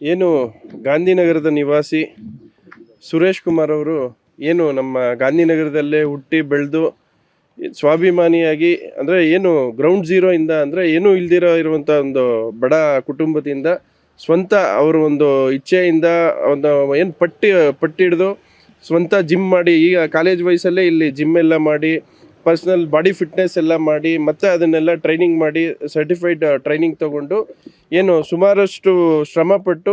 ಏನು ಗಾಂಧಿನಗರದ ನಿವಾಸಿ ಸುರೇಶ್ ಕುಮಾರ್ ಅವರು ಏನು ನಮ್ಮ ಗಾಂಧಿನಗರದಲ್ಲೇ ಹುಟ್ಟಿ ಬೆಳೆದು ಸ್ವಾಭಿಮಾನಿಯಾಗಿ, ಅಂದರೆ ಏನು ಗ್ರೌಂಡ್ ಝೀರೋ ಇಂದ, ಅಂದರೆ ಏನೂ ಇಲ್ದಿರೋ ಇರುವಂಥ ಒಂದು ಬಡ ಕುಟುಂಬದಿಂದ ಸ್ವಂತ ಅವರು ಒಂದು ಇಚ್ಛೆಯಿಂದ ಒಂದು ಏನು ಪಟ್ಟಿ ಪಟ್ಟಿ ಹಿಡಿದು ಸ್ವಂತ ಜಿಮ್ ಮಾಡಿ, ಈಗ ಕಾಲೇಜ್ ವಯಸ್ಸಲ್ಲೇ ಇಲ್ಲಿ ಜಿಮ್ ಎಲ್ಲ ಮಾಡಿ ಪರ್ಸ್ನಲ್ ಬಾಡಿ ಫಿಟ್ನೆಸ್ ಎಲ್ಲ ಮಾಡಿ, ಮತ್ತೆ ಅದನ್ನೆಲ್ಲ ಟ್ರೈನಿಂಗ್ ಮಾಡಿ ಸರ್ಟಿಫೈಡ್ ಟ್ರೈನಿಂಗ್ ತಗೊಂಡು ಏನು ಸುಮಾರಷ್ಟು ಶ್ರಮಪಟ್ಟು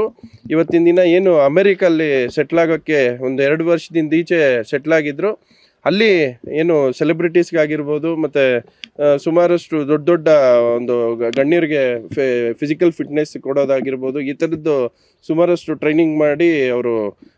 ಇವತ್ತಿನ ದಿನ ಏನು ಅಮೆರಿಕಲ್ಲಿ ಸೆಟ್ಲ್ ಆಗೋಕ್ಕೆ ಒಂದು ಎರಡು ವರ್ಷದಿಂದ ಈಚೆ ಸೆಟ್ಲ್ ಆಗಿದ್ರು ಅಲ್ಲಿ ಏನು ಸೆಲೆಬ್ರಿಟೀಸ್ಗಾಗಿರ್ಬೋದು ಮತ್ತು ಸುಮಾರಷ್ಟು ದೊಡ್ಡ ದೊಡ್ಡ ಒಂದು ಗಣ್ಯರಿಗೆ ಫಿಸಿಕಲ್ ಫಿಟ್ನೆಸ್ ಕೊಡೋದಾಗಿರ್ಬೋದು ಈ ಥರದ್ದು ಸುಮಾರಷ್ಟು ಟ್ರೈನಿಂಗ್ ಮಾಡಿ ಅವರು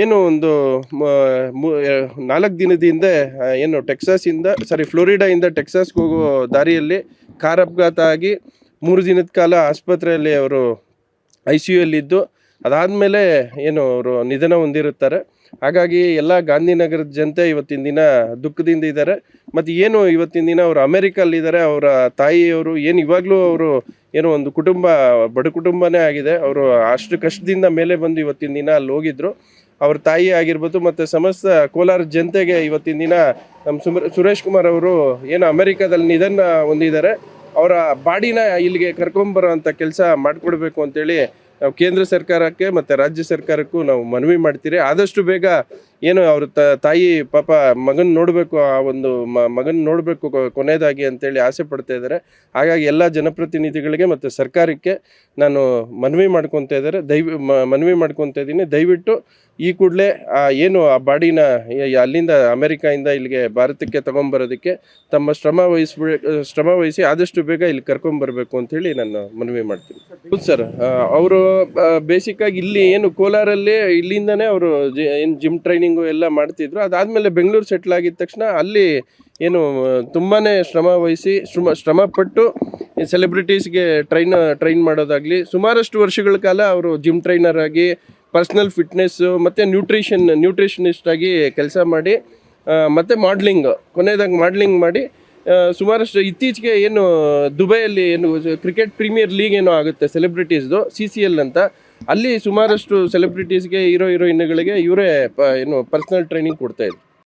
ಏನು ಒಂದು ನಾಲ್ಕು ದಿನದ ಹಿಂದೆ ಏನು ಟೆಕ್ಸಾಸಿಂದ ಸಾರಿ ಫ್ಲೋರಿಡಾಯಿಂದ ಟೆಕ್ಸಾಸ್ಗೆ ಹೋಗೋ ದಾರಿಯಲ್ಲಿ ಕಾರ್ ಅಪಘಾತ ಆಗಿ ಮೂರು ದಿನದ ಕಾಲ ಆಸ್ಪತ್ರೆಯಲ್ಲಿ ಅವರು ಐ ಸಿ ಯುಯಲ್ಲಿದ್ದು ಅದಾದಮೇಲೆ ಏನು ಅವರು ನಿಧನ ಹೊಂದಿರುತ್ತಾರೆ. ಹಾಗಾಗಿ ಎಲ್ಲ ಗಾಂಧಿನಗರದ ಜನತೆ ಇವತ್ತಿನ ದಿನ ದುಃಖದಿಂದ ಇದ್ದಾರೆ. ಮತ್ತು ಏನು ಇವತ್ತಿನ ದಿನ ಅವರು ಅಮೇರಿಕಲ್ಲಿದ್ದಾರೆ ಅವರ ತಾಯಿಯವರು ಏನು ಇವಾಗಲೂ ಅವರು ಏನೋ ಒಂದು ಕುಟುಂಬ, ಬಡ ಕುಟುಂಬನೇ ಆಗಿದೆ. ಅವರು ಅಷ್ಟು ಕಷ್ಟದಿಂದ ಮೇಲೆ ಬಂದು ಇವತ್ತಿನ ದಿನ ಅಲ್ಲಿ ಹೋಗಿದ್ರು. ಅವ್ರ ತಾಯಿ ಆಗಿರ್ಬೋದು ಮತ್ತು ಸಮಸ್ತ ಕೋಲಾರ ಜನತೆಗೆ ಇವತ್ತಿನ ದಿನ ನಮ್ಮ ಸುಮ, ಸುರೇಶ್ ಕುಮಾರ್ ಅವರು ಏನು ಅಮೆರಿಕಾದಲ್ಲಿ ನಿಧನ ಹೊಂದಿದ್ದಾರೆ. ಅವರ ಬಾಡಿನ ಇಲ್ಲಿಗೆ ಕರ್ಕೊಂಬರೋ ಅಂಥ ಕೆಲಸ ಮಾಡಿಕೊಡ್ಬೇಕು ಅಂತೇಳಿ ನಾವು ಕೇಂದ್ರ ಸರ್ಕಾರಕ್ಕೆ ಮತ್ತು ರಾಜ್ಯ ಸರ್ಕಾರಕ್ಕೂ ನಾವು ಮನವಿ ಮಾಡ್ತೀರಿ. ಆದಷ್ಟು ಬೇಗ ಏನು ಅವ್ರ ತಾಯಿ ಪಾಪ ಮಗನ ನೋಡಬೇಕು, ಆ ಒಂದು ಮಗನ ನೋಡಬೇಕು ಕೊನೆಯದಾಗಿ ಅಂತೇಳಿ ಆಸೆ ಪಡ್ತಾ ಇದ್ದಾರೆ. ಹಾಗಾಗಿ ಎಲ್ಲ ಜನಪ್ರತಿನಿಧಿಗಳಿಗೆ ಮತ್ತು ಸರ್ಕಾರಕ್ಕೆ ನಾನು ಮನವಿ ಮಾಡ್ಕೊತಾ ಇದ್ದಾರೆ. ದಯವಿ ಮನವಿ ಮಾಡ್ಕೊತಾ ಇದ್ದೀನಿ. ದಯವಿಟ್ಟು ಈ ಕೂಡಲೇ ಏನು ಆ ಬಾಡಿನ ಅಲ್ಲಿಂದ ಅಮೆರಿಕಾಯಿಂದ ಇಲ್ಲಿಗೆ ಭಾರತಕ್ಕೆ ತಗೊಂಬರೋದಕ್ಕೆ ತಮ್ಮ ಶ್ರಮ ವಹಿಸ್ಬಿಡ ಶ್ರಮ ವಹಿಸಿ ಆದಷ್ಟು ಬೇಗ ಇಲ್ಲಿ ಕರ್ಕೊಂಬರಬೇಕು ಅಂತೇಳಿ ನಾನು ಮನವಿ ಮಾಡ್ತೀನಿ. ಹೌದು ಸರ್. ಅವರು ಬೇಸಿಕ್ಕಾಗಿ ಇಲ್ಲಿ ಏನು ಕೋಲಾರಲ್ಲಿ ಇಲ್ಲಿಂದನೇ ಅವರು ಏನು ಜಿಮ್ ಟ್ರೈನಿಂಗು ಎಲ್ಲ ಮಾಡ್ತಿದ್ರು. ಅದಾದಮೇಲೆ ಬೆಂಗಳೂರು ಸೆಟ್ಲ್ ಆಗಿದ ತಕ್ಷಣ ಅಲ್ಲಿ ಏನು ತುಂಬಾ ಶ್ರಮ ವಹಿಸಿ, ಶ್ರಮ, ಶ್ರಮಪಟ್ಟು ಸೆಲೆಬ್ರಿಟೀಸ್ಗೆ ಟ್ರೈನ್ ಟ್ರೈನ್ ಮಾಡೋದಾಗಲಿ, ಸುಮಾರಷ್ಟು ವರ್ಷಗಳ ಕಾಲ ಅವರು ಜಿಮ್ ಟ್ರೈನರ್ ಆಗಿ ಪರ್ಸ್ನಲ್ ಫಿಟ್ನೆಸ್ಸು ಮತ್ತು ನ್ಯೂಟ್ರಿಷನ್ ನ್ಯೂಟ್ರಿಷನಿಸ್ಟ್ ಆಗಿ ಕೆಲಸ ಮಾಡಿ ಮತ್ತು ಮಾಡ್ಲಿಂಗ್ ಕೊನೆಯದಾಗಿ ಮಾಡ್ಲಿಂಗ್ ಮಾಡಿ ಸುಮಾರಷ್ಟು ಇತ್ತೀಚೆಗೆ ಏನು, ದುಬೈಯಲ್ಲಿ ಏನು ಕ್ರಿಕೆಟ್ ಪ್ರೀಮಿಯರ್ ಲೀಗ್ ಏನೋ ಆಗುತ್ತೆ ಸೆಲೆಬ್ರಿಟೀಸ್ದು ಸಿ ಸಿ ಎಲ್ ಅಂತ. ಅಲ್ಲಿ ಸುಮಾರಷ್ಟು ಸೆಲೆಬ್ರಿಟೀಸ್ಗೆ ಹೀರೋ ಹೀರೋಯಿನ್ಗಳಿಗೆ ಇವರೇ ಏನು ಪರ್ಸನಲ್ ಟ್ರೈನಿಂಗ್ ಕೊಡ್ತಾ ಇದ್ರು.